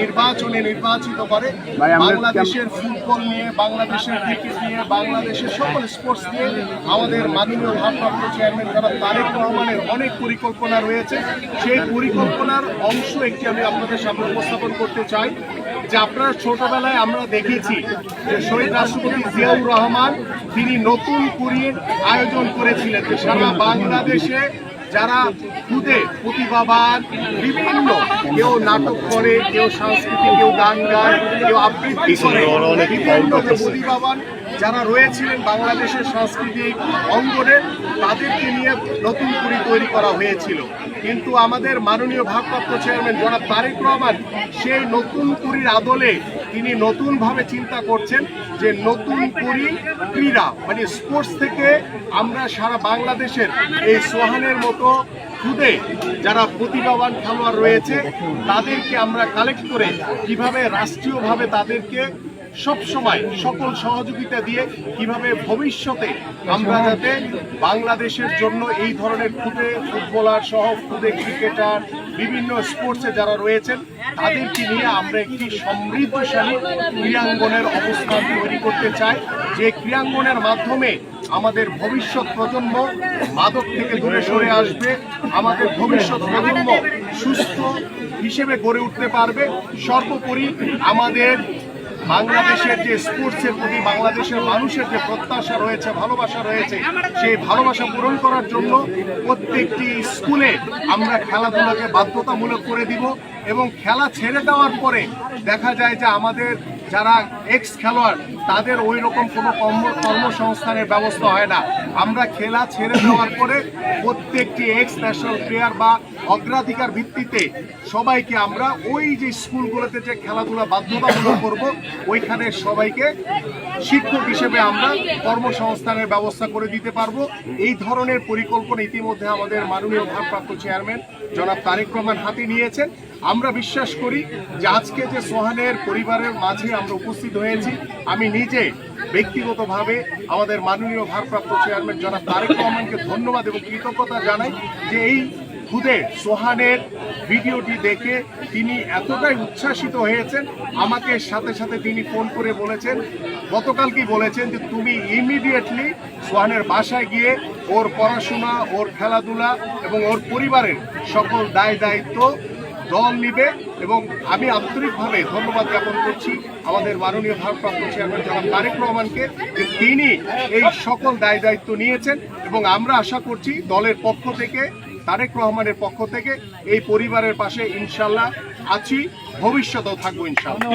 নির্বাচন নির্বাচিত করে বাংলাদেশের ফুটবল নিয়ে বাংলাদেশের ক্রিকেট নিয়ে বাংলাদেশের সকল স্পোর্টস নিয়ে আমাদের মাননীয় ভারপ্রাপ্ত চেয়ারম্যান যারা তারেক রহমানের অনেক পরিকল্পনা রয়েছে সেই পরিকল্পনার অংশ একটি আমি আপনাদের সামনে উপস্থাপন করতে চাই যে আপনারা ছোটবেলায় আমরা দেখেছি যে শহীদ রাষ্ট্রপতি জিয়াউর রহমান তিনি নতুন কুড়ির আয়োজন করেছিলেন যে সারা বাংলাদেশে যারা খুদে প্রতিভাবান বিভিন্ন কেউ নাটক করে কেউ সংস্কৃতি কেউ গান গায় কেউ আবৃত্তি করে বিভিন্ন প্রতিভাবান যারা রয়েছিলেন বাংলাদেশের সাংস্কৃতিক অঙ্গনে, তাদেরকে নিয়ে নতুন কুড়ি তৈরি করা হয়েছিল। কিন্তু আমাদের মাননীয় ভারপ্রাপ্ত চেয়ারম্যান জনাব তারেক রহমান সেই নতুন কুড়ির আদলে তিনি নতুনভাবে চিন্তা করছেন যে নতুন কুড়ি ক্রীড়া মানে স্পোর্টস থেকে আমরা সারা বাংলাদেশের এই সোহানের মতো খুদে যারা প্রতিভাবান খেলোয়াড় রয়েছে, তাদেরকে আমরা কালেক্ট করে কীভাবে রাষ্ট্রীয়ভাবে তাদেরকে সব সময় সকল সহযোগিতা দিয়ে কীভাবে ভবিষ্যতে আমরা যাতে বাংলাদেশের জন্য এই ধরনের খুদে ফুটবলার সহ খুদে ক্রিকেটার, বিভিন্ন স্পোর্টসে যারা রয়েছেন, তাদেরকে নিয়ে আমরা একটি সমৃদ্ধশালী ক্রীড়াঙ্গনের অবস্থান তৈরি করতে চাই। যে ক্রীড়াঙ্গনের মাধ্যমে আমাদের ভবিষ্যৎ প্রজন্ম মাদক থেকে দূরে সরে আসবে, আমাদের ভবিষ্যৎ প্রজন্ম সুস্থ হিসেবে গড়ে উঠতে পারবে। সর্বোপরি আমাদের বাংলাদেশের যে স্পোর্টসের প্রতি বাংলাদেশের মানুষের যে প্রত্যাশা রয়েছে, ভালোবাসা রয়েছে, সেই ভালোবাসা পূরণ করার জন্য প্রত্যেকটি স্কুলে আমরা খেলাধুলাকে বাধ্যতামূলক করে দিব। এবং খেলা ছেড়ে দেওয়ার পরে দেখা যায় যে আমাদের যারা এক্স খেলোয়াড় তাদের ওই রকম কোনো কর্ম, কর্মসংস্থানের ব্যবস্থা হয় না। আমরা খেলা ছেড়ে দেওয়ার পরে প্রত্যেকটি এক্স ন্যাশনাল প্লেয়ার বা অগ্রাধিকার ভিত্তিতে সবাইকে আমরা ওই যে স্কুলগুলোতে যে খেলাধুলা বাধ্যতামূলক করব, ওইখানে সবাইকে শিক্ষক হিসেবে আমরা কর্মসংস্থানের ব্যবস্থা করে দিতে পারব। এই ধরনের পরিকল্পনা ইতিমধ্যে আমাদের মাননীয় ভারপ্রাপ্ত চেয়ারম্যান জনাব তারেক রহমান হাতে নিয়েছেন। আমরা বিশ্বাস করি যে আজকে যে সোহানের পরিবারের মাঝে আমরা উপস্থিত হয়েছি, আমি নিজে ব্যক্তিগতভাবে আমাদের মাননীয় ভারপ্রাপ্ত চেয়ারম্যান জনাব তারেক রহমানকে ধন্যবাদ এবং কৃতজ্ঞতা জানাই যে এই খুদে সোহানের ভিডিওটি দেখে তিনি এতটাই উচ্ছ্বাসিত হয়েছেন। আমাকে সাথে সাথে তিনি ফোন করে বলেছেন, গতকালকেই বলেছেন যে তুমি ইমিডিয়েটলি সোহানের বাসায় গিয়ে ওর পড়াশোনা, ওর খেলাধুলা এবং ওর পরিবারের সকল দায় দায়িত্ব দল নিবে এবং আমি আন্তরিকভাবে ধন্যবাদ জ্ঞাপন করছি আমাদের মাননীয় ভারপ্রাপ্ত চেয়ারম্যান জনাব তারেক রহমানকে যে তিনি এই সকল দায় দায়িত্ব নিয়েছেন এবং আমরা আশা করছি দলের পক্ষ থেকে, তারেক রহমানের পক্ষ থেকে এই পরিবারের পাশে ইনশাল্লাহ আছি, ভবিষ্যতেও থাকব ইনশাল্লাহ।